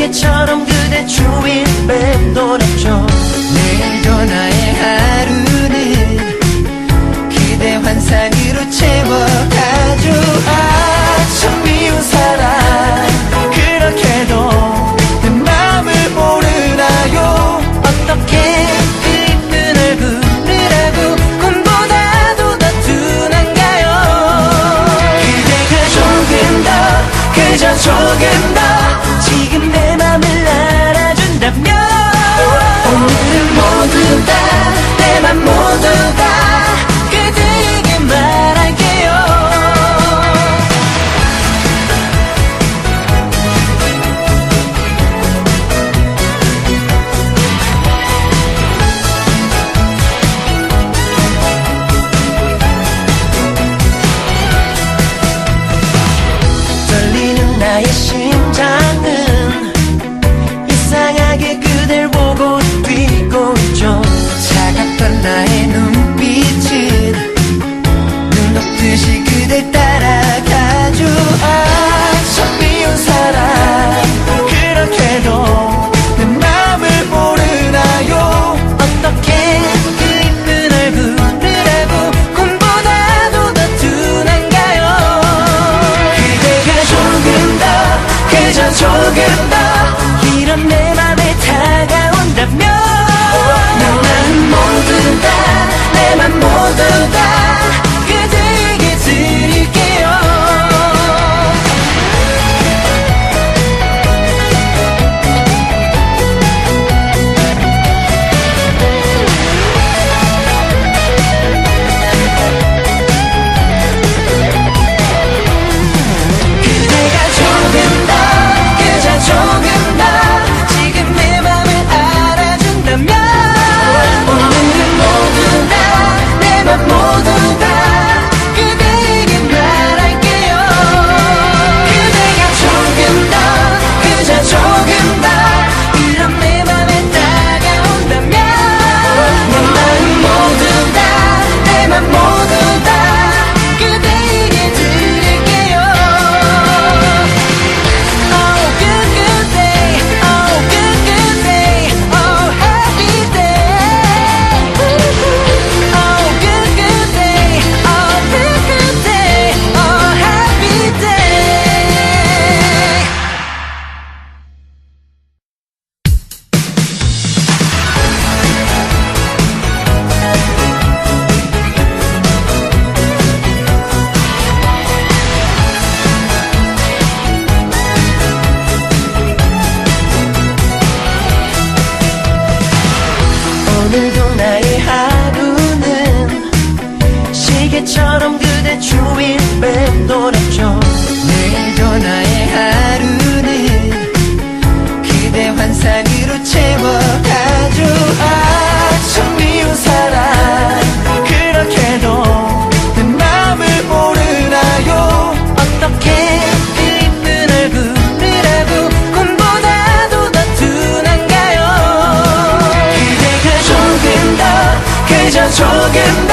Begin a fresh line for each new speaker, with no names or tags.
날개처럼 그대 주위 맴돌았죠.
내일도 나의 하루는 그대 환상으로 채워가죠
아참 미운 사람 그렇게도 내 맘을 모르나요? 어떻게 조금 더 그저 조금 오늘도 나의 하루는 시계처럼 그대 주위를 맴돌았죠.
내일도 나의 하루는 그대 환상으로 채 again.